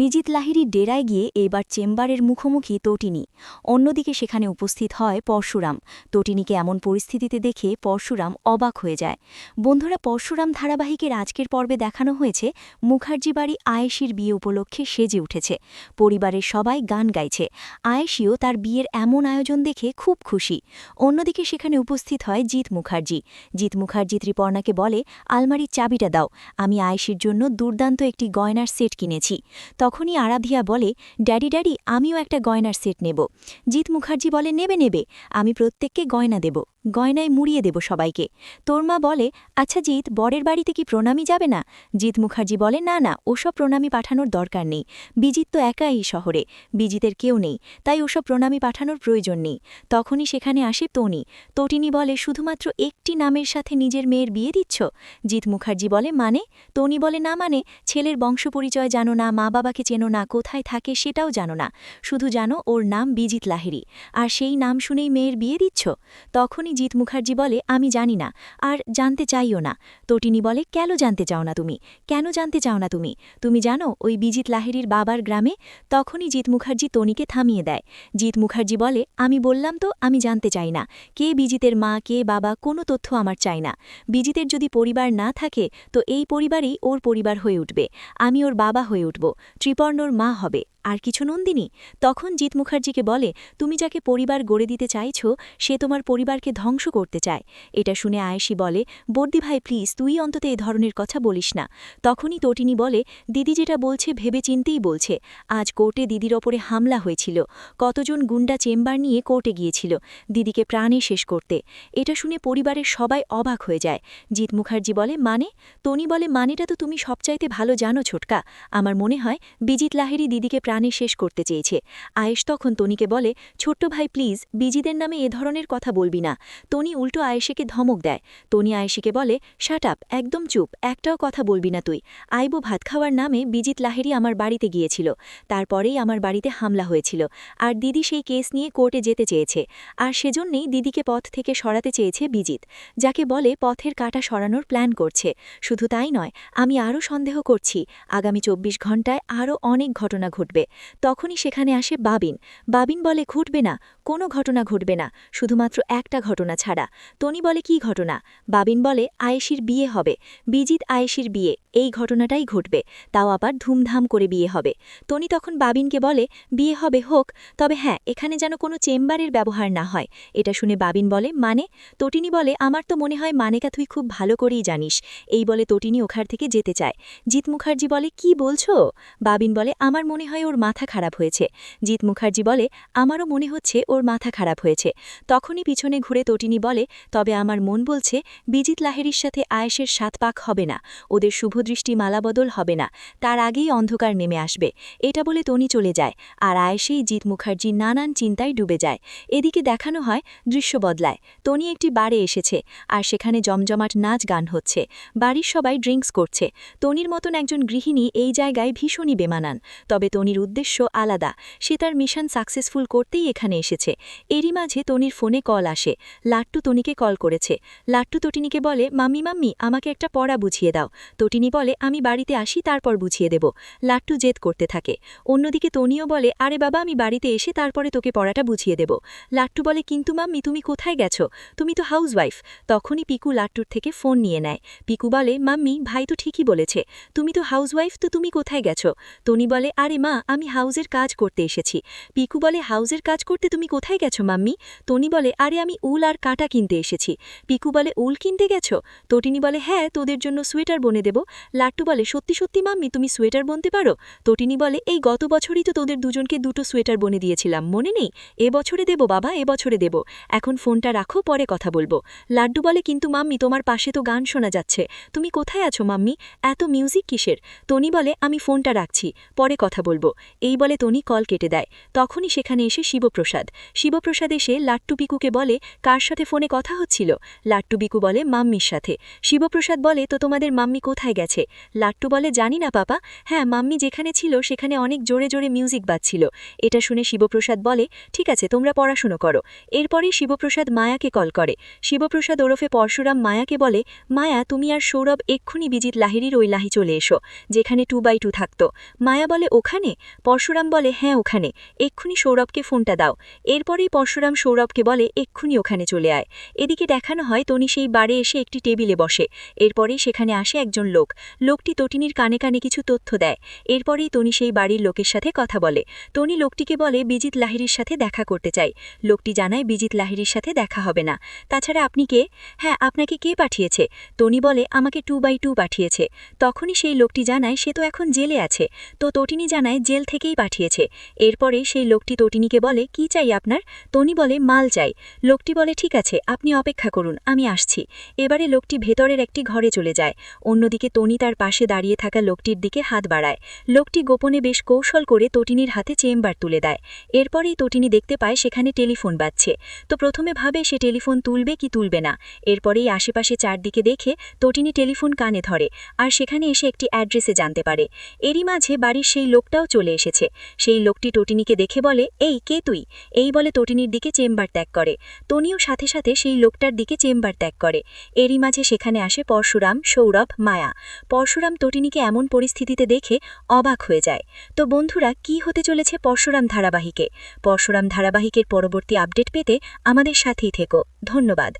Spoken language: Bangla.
বিজিত লাহিড়ী ডেরায় গিয়ে এবার চেম্বারের মুখোমুখি তটিনী। অন্যদিকে সেখানে উপস্থিত হয় পরশুরাম। তটিনীকে এমন পরিস্থিতিতে দেখে পরশুরাম অবাক হয়ে যায়। বন্ধুরা, পরশুরাম ধারাবাহিকের আজকের পর্বে দেখানো হয়েছে মুখার্জি বাড়ি আয়েশির বিয়ে উপলক্ষে সেজে উঠেছে। পরিবারের সবাই গান গাইছে। আয়েশিও তার বিয়ের এমন আয়োজন দেখে খুব খুশি। অন্যদিকে সেখানে উপস্থিত হয় জিৎ মুখার্জি। জিৎ মুখার্জি ত্রিপর্ণাকে বলে, আলমারির চাবিটা দাও। আমি আয়েশির জন্য দুর্দান্ত একটি গয়নার সেট কিনেছি। তখনই আরাধিয়া বলে, ড্যাডি ড্যাডি, আমিও একটা গয়নার সেট নেব। জিৎ মুখার্জি বলে, নেবে নেবে, আমি প্রত্যেককে গয়না দেব, গয়নায় মুড়িয়ে দেব সবাইকে। তোর মা বলে আচ্ছা জিৎ, বরের বাড়িতে কি প্রণামী যাবে না? জিৎ মুখার্জি বলে, না না, ওসব প্রণামী পাঠানোর দরকার নেই বিজিত তো একাই শহরে, বিজিতের কেউ নেই, তাই ওসব প্রণামী পাঠানোর প্রয়োজন নেই। তখনই সেখানে আসে তনি, তটিনী বলে, শুধুমাত্র একটি নামের সাথে নিজের মেয়ের বিয়ে দিচ্ছ? জিৎ মুখার্জি বলে মানে? তনি বলে, না মানে ছেলের বংশ পরিচয় জানো না মা বাবাকে চেনো না, কোথায় থাকে সেটাও জানো না। শুধু জানো ওর নাম বিজিত লাহিরি আর সেই নাম শুনেই মেয়ের বিয়ে দিচ্ছ? তখনই জিৎ মুখার্জি বলে, আমি জানি না। আর জানতে চাইও না। তটিনী বলে, কেন জানতে চাও না তুমি? কেন জানতে চাও না তুমি? তুমি জানো ওই বিজিত লাহিরির বাবার গ্রামে? তখনই জিৎ মুখার্জি তনিকে থামিয়ে দেয়। জিৎ মুখার্জি বলে, আমি বললাম তো, আমি জানতে চাই না। কে বিজিতের মা, কে বাবা, কোনো তথ্য আমার চাই না। বিজিতের যদি পরিবার না থাকে, তো এই পরিবারেই ওর পরিবার হয়ে উঠবে। আমি ওর বাবা হয়ে উঠব। ত্রিপর্ণর মা হবে। আর কিছু নন্দিনী, তখন জিৎ মুখার্জিকে বলে, তুমি যাকে পরিবার গড়ে দিতে চাইছ, সে তোমার পরিবারকে ধ্বংস করতে চায়। এটা শুনে আয়েশি বলে, বর্দি ভাই প্লিজ তুই অন্তত এ ধরনের কথা বলিস না। তখনই তটিনী বলে, দিদি যেটা বলছে ভেবে চিনতেই বলছে। আজ কোর্টে দিদির ওপরে হামলা হয়েছিল। কতজন গুন্ডা চেম্বার নিয়ে কোর্টে গিয়েছিল দিদিকে প্রাণে শেষ করতে। এটা শুনে পরিবারের সবাই অবাক হয়ে যায়। জিৎ মুখার্জি বলে মানে? তনি বলে, মানেটা তো তুমি সবচাইতে ভালো জানো ছোটকা। আমার মনে হয় বিজিত লাহেরি দিদিকে প্রাণে শেষ করতে চেয়েছে। আয়েশ তখন তনিকে বলে, ছোট্ট ভাই প্লিজ বিজিদের নামে এ ধরনের কথা বলবি না। তনি উল্টো আয়েশিকে ধমক দেয়। তনি আয়েশিকে বলে শাট আপ একদম চুপ, একটাও কথা বলবি না তুই। আইবো ভাত খাওয়ার নামে বিজিত লাহেরি আমার বাড়িতে গিয়েছিল। তারপরেই আমার বাড়িতে হামলা হয়েছিল। আর দিদি সেই কেস নিয়ে কোর্টে যেতে চেয়েছে। আর সেজন্যেই দিদিকে পথ থেকে সরাতে চেয়েছে বিজিত, যাকে বলে পথের কাটা সরানোর প্ল্যান করছে। শুধু তাই নয়, আমি আরও সন্দেহ করছি। আগামী চব্বিশ ঘন্টায় আরও অনেক ঘটনা ঘটবে। তখনই সেখানে আসে বাবিন। বাবিন বলে, ঘটবে না, কোনো ঘটনা ঘটবে না, শুধুমাত্র একটা ঘটনা ছাড়া। তনি বলে, কি ঘটনা? বাবিন বলে, আয়েশির বিয়ে হবে। বিজিত আয়েশির বিয়ে, এই ঘটনাটাই ঘটবে। তাও আবার ধুমধাম করে বিয়ে হবে। তনি তখন বাবিনকে বলে, বিয়ে হবে হোক, তবে হ্যাঁ এখানে যেন কোনো চেম্বারের ব্যবহার না হয়। এটা শুনে বাবিন বলে মানে? তটিনী বলে, আমার তো মনে হয় মানেকা তুই খুব ভালো করেই জানিস। এই বলে তটিনী ওখার থেকে যেতে চায়। জিৎ মুখার্জি বলে, কি বলছো? বাবিন বলে, আমার মনে হয় ওর মাথা খারাপ হয়েছে। জিৎ মুখার্জি বলে, আমারও মনে হচ্ছে ওর মাথা খারাপ হয়েছে। তখনই পিছনে ঘুরে তটিনী বলে, তবে আমার মন বলছে বিজিত লাহেরির সাথে আয়েশের সাত পাক হবে না। ওদের শুভদৃষ্টি মালাবদল হবে না। তার আগেই অন্ধকার নেমে আসবে। এটা বলে তনি চলে যায় আর আয়েশেই জিৎ মুখার্জি নানান চিন্তায় ডুবে যায়। এদিকে দেখানো হয় দৃশ্য বদলায়। তনি একটি বারে এসেছে আর সেখানে জমজমাট নাচ গান হচ্ছে। বাড়ির সবাই ড্রিঙ্কস করছে। তনির মতন একজন গৃহিণী এই জায়গায় ভীষণই বেমানান। তবে তনির উদ্দেশ্য আলাদা। সে তার মিশন সাকসেসফুল করতেই এখানে এসেছে। এরই মাঝে তনির ফোনে কল আসে। লাট্টু তনিকে কল করেছে। লাট্টু তটিনীকে বলে, মাম্মি মাম্মি, আমাকে একটা পড়া বুঝিয়ে দাও। তটিনী বলে, আমি বাড়িতে আসি, তারপর বুঝিয়ে দেব। লাট্টু জেদ করতে থাকে। অন্যদিকে তনিও বলে, আরে বাবা, আমি বাড়িতে এসে তারপরে তোকে পড়াটা বুঝিয়ে দেব। লাট্টু বলে, কিন্তু মাম্মি, তুমি কোথায় গেছো? তুমি তো হাউসওয়াইফ। তখনই পিকু লাট্টুর থেকে ফোন নিয়ে নেয়। পিকু বলে, মাম্মি, ভাই তো ঠিকই বলেছে। তুমি তো হাউসওয়াইফ, তো তুমি কোথায় গেছো? তনি বলে, আরে মা আমি হাউজের কাজ করতে এসেছি। পিকু বলে, হাউজের কাজ করতে তুমি কোথায় গেছো, মাম্মি? তনি বলে, আরে, আমি উল আর কাটা কিনতে এসেছি। পিকু বলে, উল কিনতে গেছো? তটিনী বলে হ্যাঁ তোদের জন্য সোয়েটার বনে দেব। লাট্টু বলে, সত্যি সত্যি, মাম্মি, তুমি সোয়েটার বনতে পারো? তটিনি বলে, এই গত বছরই তো তোদের দুজনকে দুটো সোয়েটার বনে দিয়েছিলাম, মনে নেই? এ বছরে দেব, বাবা, এ বছরে দেব। এখন ফোনটা রাখো, পরে কথা বলব। লাড্ডু বলে, কিন্তু, মাম্মি, তোমার পাশে তো গান শোনা যাচ্ছে। তুমি কোথায় আছো, মাম্মি? এত মিউজিক কিসের? তনি বলে, আমি ফোনটা রাখছি, পরে কথা বলব। এই বলে তনি কল কেটে দেয়। তখনই সেখানে এসে শিবপ্রসাদ। শিবপ্রসাদ এসে লাট্টু পিকুকে বলে, কার সাথে ফোনে কথা হচ্ছিল? লাট্টু বিকু বলে, মাম্মির সাথে। শিবপ্রসাদ বলে, তো তোমাদের মাম্মি কোথায় গেছে? লাট্টু বলে, জানি না পাপা। হ্যাঁ মাম্মি যেখানে ছিল, সেখানে অনেক জোরে জোরে মিউজিক বাজছিল। এটা শুনে শিবপ্রসাদ বলে, ঠিক আছে, তোমরা পড়াশুনো করো। এরপরেই শিবপ্রসাদ মায়াকে কল করে। শিবপ্রসাদ ওরফে পরশুরাম মায়াকে বলে, মায়া, তুমি আর সৌরভ এক্ষুনি বিজিত লাহিরির ওই লাহি চলে এসো, যেখানে টু বাই টু থাকতো। মায়া বলে, ওখানে? পরশুরাম বলে হ্যাঁ ওখানে। এক্ষুনি সৌরভকে ফোনটা দাও। এরপরেই পরশুরাম সৌরভকে বলে, এক্ষুনি ওখানে চলে আয়। এদিকে দেখানো হয় তনি সেই বারে এসে একটি টেবিলে বসে। এরপরেই সেখানে আসে একজন লোক। লোকটি তটিনীর কানে কানে কিছু তথ্য দেয়। এরপরেই তনি সেই বাড়ির লোকের সাথে কথা বলে। তনি লোকটিকে বলে, বিজিত লাহিরির সাথে দেখা করতে চাই। লোকটি জানায়, বিজিত লাহিরির সাথে দেখা হবে না। তাছাড়া আপনি কে? হ্যাঁ আপনাকে কে পাঠিয়েছে? তনি বলে, আমাকে টু বাই টু পাঠিয়েছে। তখনই সেই লোকটি জানায়, সে তো এখন জেলে আছে। তো তটিনী জানায়, জেল থেকেই পাঠিয়েছে। এরপরে সেই লোকটি তটিনীকে বলে, কি চাই আপনার? তনি বলে, মাল চাই। লোকটি বলে, ঠিক আছে, আপনি অপেক্ষা করুন, আমি আসছি। এবারে লোকটি ভেতরের একটি ঘরে চলে যায়। অন্যদিকে তনি তার পাশে দাঁড়িয়ে থাকা লোকটির দিকে হাত বাড়ায়। লোকটি গোপনে বেশ কৌশল করে তটিনীর হাতে চেম্বার তুলে দেয়। এরপরেই তটিনী দেখতে পায় সেখানে টেলিফোন বাজছে। তো প্রথমে ভাবে সে টেলিফোন তুলবে কি তুলবে না। এরপরেই আশেপাশে চারদিকে দেখে তটিনী টেলিফোন কানে ধরে। আর সেখানে এসে একটি অ্যাড্রেসে জানতে পারে। এরই মাঝে বাড়ির সেই লোকটাও চলে এসেছে। সেই লোকটি টটিনিকে দেখে বলে, এই, কে তুই? এই বলে তটিনীর দিকে চেম্বার ত্যাগ করে। তনিও সাথে সাথে সেই লোকটার দিকে চেম্বার ত্যাগ করে। এরই মাঝে সেখানে আসে পরশুরাম, সৌরভ, মায়া। পরশুরাম তটিনীকে এমন পরিস্থিতিতে দেখে অবাক হয়ে যায়। তো বন্ধুরা, কি হতে চলেছে পরশুরাম ধারাবাহিকে? পরশুরাম ধারাবাহিকের পরবর্তী আপডেট পেতে আমাদের সাথেই থেকো। ধন্যবাদ।